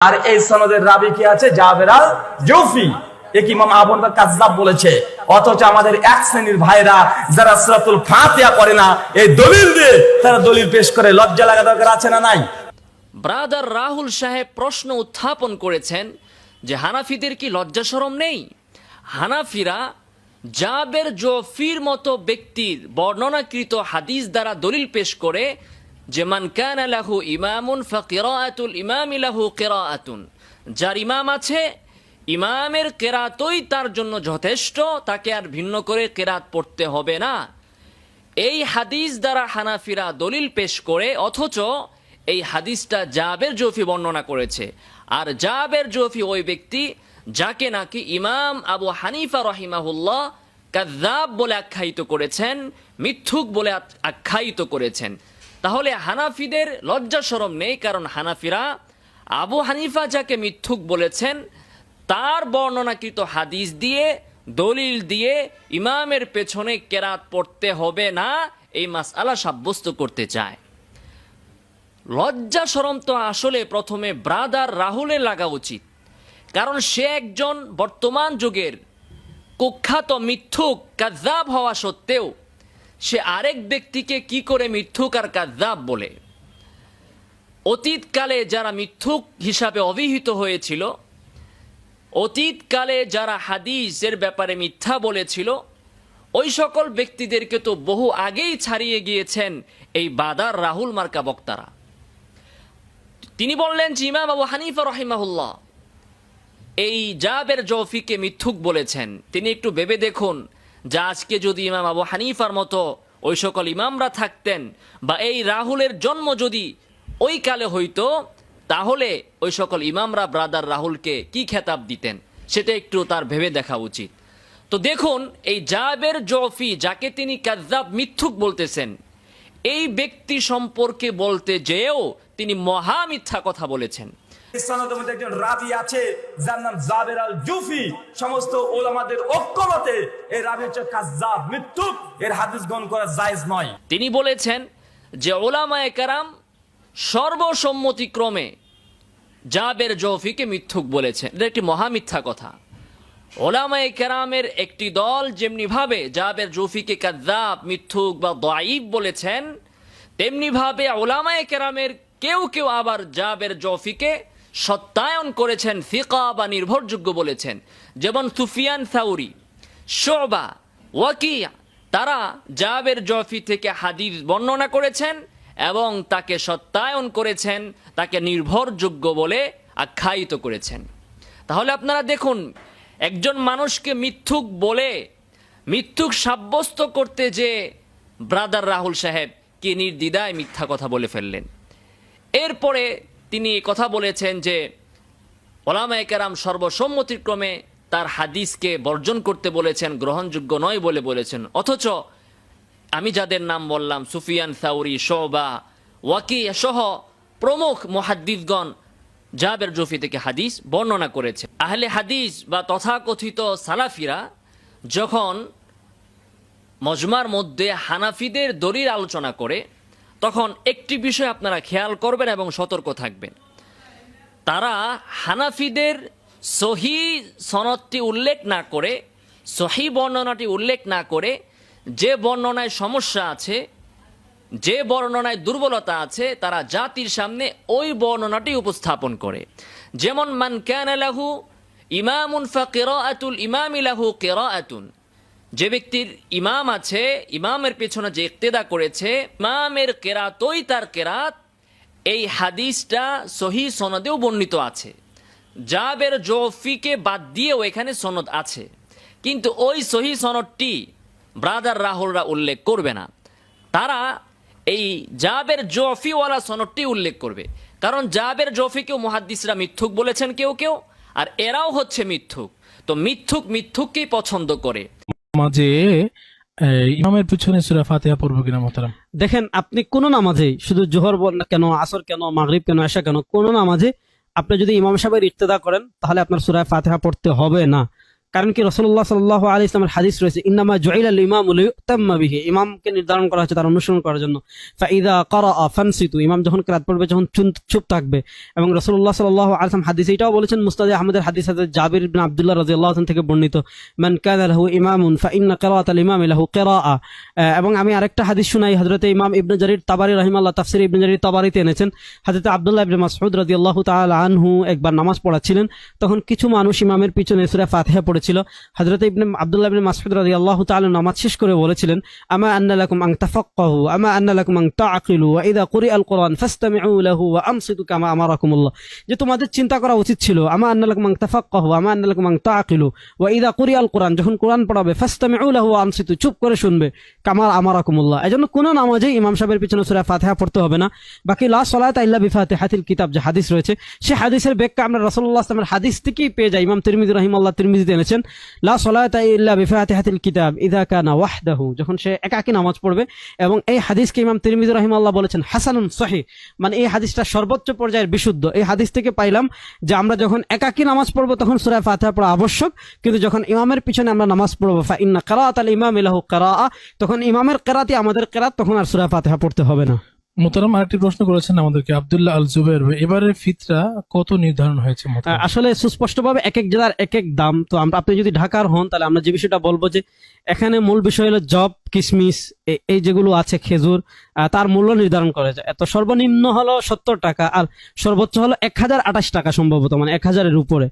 আর এই সনদের রাবি কি আছে? আল জৌফি। রাহুল সাহেব প্রশ্ন উত্থাপন করেছেন যে হানাফিদের কি লজ্জা শরম নেই? হানাফিরা মতো ব্যক্তির বর্ণনাকৃত হাদিস দ্বারা দলিল পেশ করে যে মান কানা লাহু ইমামুন ফাকিরাআতুল ইমামি লাহু কিরাআতুন। যার ইমাম আছে, ইমামের কেরাতই তার জন্য যথেষ্ট, তাকে আর ভিন্ন করে কেরাত পড়তে হবে না। এই হাদিস দ্বারা হানাফিরা দলিল পেশ করে, অথচ এই হাদিসটা জাবের জফি বর্ণনা করেছে। আর জাবের জফি ওই ব্যক্তি যাকে নাকি ইমাম আবু হানিফা রহিমাহুল্লাহ কাদ্দাব বলে আখ্যায়িত করেছেন, মিথ্যুক বলে আখ্যায়িত করেছেন। তাহলে হানাফিদের লজ্জা সরম নেই, কারণ হানাফিরা আবু হানিফা যাকে মিথ্যুক বলেছেন, তার বর্ণনাকৃত হাদিস দিয়ে, দলিল দিয়ে ইমামের পেছনে কেরাত পড়তে হবে না, এই মাসআলা সাব্যস্ত করতে চায়। লজ্জা সরম তো আসলে প্রথমে ব্রাদার রাহুলের লাগা উচিত, কারণ সে একজন বর্তমান যুগের কুখ্যাত মিথ্যুক কাজাব হওয়া সত্ত্বেও সে আরেক ব্যক্তিকে কি করে মিথ্যুক আর কাজাব বলে? অতীতকালে যারা মিথ্যুক হিসাবে অভিহিত হয়েছিল, অতীতকালে যারা হাদিসের ব্যাপারে মিথ্যা বলেছিল, ওই সকল ব্যক্তিদেরকে তো বহু আগেই ছাড়িয়ে গিয়েছেন এই বাদার রাহুল মার্কা বক্তারা। তিনি বললেন যে, ইমাম আবু হানিফা রহিমাহুল্লাহ এই জাবের জৌফিকে মিথ্যুক বলেছেন। তিনি একটু ভেবে দেখুন যা আজকে যদি ইমাম আবু হানিফার মতো ওই সকল ইমামরা থাকতেন বা এই রাহুলের জন্ম যদি ওই কালে হইতো, তাহলে ওই সকল ইমামরা ব্রাদার রাহুলকে কি খেতাব দিতেন? সেটা একটু তার ভেবে দেখা উচিত। তো দেখুন, এই জাবের জফি যাকে তিনি কাজাব মিথ্যুক বলতেছেন, এই ব্যক্তি সম্পর্কে বলতে যেও তিনি মহা মিথ্যা কথা বলেছেন। তিনি বলেছেন যে ওলামায়ে কারাম সর্বসম্মতিক্রমে জাবের জৌফিকে মিথ্যুক বলেছেন। এটা একটি মহামিথ্যা কথা। ওলামায়ে কেরামের একটি দল যেমনিভাবে জাবের জৌফিকে কাদ্দাব মিথ্যুক বা দাইব বলেছেন, তেমনিভাবে ওলামায়ে কেরামের কেউ কেউ আবার জাবের জৌফিকে সত্যায়ন করেছেন, ফিকা বা নির্ভরযোগ্য বলেছেন। যেমন সুফিয়ান সাউরি, শোবা, ওয়াকিয়া, তারা জাবের জফি থেকে হাদিস বর্ণনা করেছেন এবং তাকে সত্যায়ন করেছেন, তাকে নির্ভরযোগ্য বলে আখ্যায়িত করেছেন। তাহলে আপনারা দেখুন, একজন মানুষকে মিথ্যুক বলে, মিথ্যুক সাব্যস্ত করতে যে ব্রাদার রাহুল সাহেব কি নির্দ্বিধায় মিথ্যা কথা বলে ফেললেন। এরপরে তিনি কথা বলেছেন যে, ওলামায়ে কেরাম সর্বসম্মতিক্রমে তার হাদিসকে বর্জন করতে বলেছেন, গ্রহণযোগ্য নয় বলে বলেছেন। অথচ আমি যাদের নাম বললাম, সুফিয়ান, সাউরি, শোবা ওয়াকি সহ প্রমুখ মহাদ্দিদগণ জাবের জফি থেকে হাদিস বর্ণনা করেছে। আহলে হাদিস বা তথাকথিত সালাফিরা যখন মজমার মধ্যে হানাফিদের দলিল আলোচনা করে তখন একটি বিষয় আপনারা খেয়াল করবেন এবং সতর্ক থাকবেন। তারা হানাফিদের সহি সনদটি উল্লেখ না করে, সহি বর্ণনাটি উল্লেখ না করে যে বর্ণনায় সমস্যা আছে, যে বর্ণনায় দুর্বলতা আছে, তারা জাতির সামনে ওই বর্ণনাটি উপস্থাপন করে। যেমন, মান ক্যান লাহু ইমামুন ফা ইমামি লাহু কেরাআতুন। যে ব্যক্তির ইমাম আছে, ইমামের পেছনে যে ইক্তেদা করেছে, ইমামের কেরাতই তার কেরাত, এই হাদিসটা সহি সনদেও বর্ণিত আছে। জাবের জফিকে বাদ দিয়েও এখানে সনদ আছে। কিন্তু ওই সহি সনদটি ব্রাদার রাহুলরা উল্লেখ করবে না। তারা এই জাবের জফিওয়ালা সনদটি উল্লেখ করবে। কারণ জাবের জফিকেও মহাদ্দিসরা মিথ্যুক বলেছেন কেউ কেউ, আর এরাও হচ্ছে মিথ্যুক। তো মিথ্যুক মিথ্যুককেই পছন্দ করে। মাঝে ইমামের পিছনে সুরা ফাতেহা পড়ব কিনা, মোহতারাম? দেখেন, আপনি কোন নামাজে, শুধু জোহর বল কেন, আসর কেন, মাগরিব কেন এসা কেন, কোন নামাজে আপনি যদি ইমাম সাহেবের ইফতেদা করেন, তাহলে আপনার সুরায় ফাতেহা পড়তে হবে না। কারণ কি রসল্লাহ সাল্লাহ আলী ইসলামের হাদিস রয়েছে, ইন্নামা জয়িল আল ইমাম বিহি। ইমামকে নির্ধারণ করা হচ্ছে, তার অনুসরণ করার জন্য। ফাইদা করা ফানসিতু, ইমাম যখন ক্রাত পড়বে, যখন চুপ থাকবে। এবং রসুল্লাহ সাল্লাহ আলসালাম হাদিস এটাও বলেছেন, মুস্তাদে আহমদের হাদিস জাবির বিন আব্দুল্লাহ রাজি আল্লাহ থেকে বর্ণিত, মান কান লাহু ইমামুন ফা ইন্না কেরাত আল ইমাম লাহু কেরা এবং আমি আরেকটা হাদিস শুনাই হজরতে ইমাম ইবনে জারির তাবারি রহিমাল্লাহ তাফসির ইবনে জারির তাবারিতে এনেছেন। হাজরতে আব্দুল্লাহ ইবনে মাসউদ রাদিয়াল্লাহু তাআলা আনহু একবার নামাজ পড়াচ্ছিলেন, তখন কিছু মানুষ ইমামের পিছনে সূরা ফাতিহা পড়েছিল। হযরত ইবনে আব্দুল্লাহ ইবনে মাসউদ রাদিয়াল্লাহু তাআলা নামাজ শেষ করে বলেছিলেন, আমা আন্না লাকুম আন তাফাক্কাহু, আমা আন্না লাকুম আন তাআকিলু, ওয়া ইযা কুরিআ আল কুরআন ফাসতামিউ লাহু ওয়া আনসিতু কামা আমারাকুমুল্লাহ। যে তোমাদের চিন্তা করা উচিত ছিল, আমা আন্না লাকুম আন তাফাক্কাহু, আমা আন্না লাকুম আন তাআকিলু, ওয়া ইযা কুরিআ আল কুরআন, যখন কোরআন পড়াবে, ফাসতামিউ লাহু ওয়া আনসিতু চুপ করে শুনবে কামার আমারাকুমুল্লাহ। এজন্য কোন নামাজে ইমাম সাহেবের পিছনে সূরা ফাতিহা পড়তে হবে না। বাকি লা সালাতা ইল্লা বিফাতিহাতিল কিতাব, যে হাদিস রয়েছে, সে হাদিসের ব্যাখ্যা আমরা রাসূলুল্লাহ সাল্লাল্লাহু আলাইহি হাদিস থেকেই পেয়ে যাই। ইমাম তিরমিজি রাহিমাল্লাহ তিরমিজিতে এনেছেন। বিফাতিহাতিল কিতাব ওয়াহদাহু। যখন সে একাকী নামাজ পড়বে এবং এই হাদিসকে ইমাম তিরমিজি রাহিমাল্লাহ বলেছেন, হাসানুন সহিহ। মানে এই হাদিসটা সর্বোচ্চ পর্যায়ের বিশুদ্ধ। এই হাদিস থেকে পাইলাম যে আমরা যখন একাকী নামাজ পড়ব তখন সূরা ফাতিহা পড়া আবশ্যক, কিন্তু যখন ইমামের পিছনে আমরা নামাজ পড়ব, ফা ইন্না কারাআত আল ইমাম লাহু কারা তখন ইমামের কেরাতি আমাদের কেরাত, তখন আর সূরা ফাতিহা পড়তে হবে না। মোতারাম আরেকটি প্রশ্ন করেছেন আমাদেরকে, আব্দুল্লাহ আল জুবের এবারের ফিতরা কত নির্ধারণ হয়েছে? আসলে সুস্পষ্টভাবে এক এক জেলার এক এক দাম। তো আমরা আপনি যদি ঢাকার হন, তাহলে আমরা যে বিষয়টা বলব যে, এখানে মূল বিষয় হলো জব কিশমিশ এই যেগুলো আছে খেজুর তার মূল্য নির্ধারণ করা যায়। এত সর্বনিম্ন হলো সত্তর টাকা, আর সর্বোচ্চ হলো এক হাজার আঠাশ টাকা সম্ভবত মানে এক হাজারের উপরে।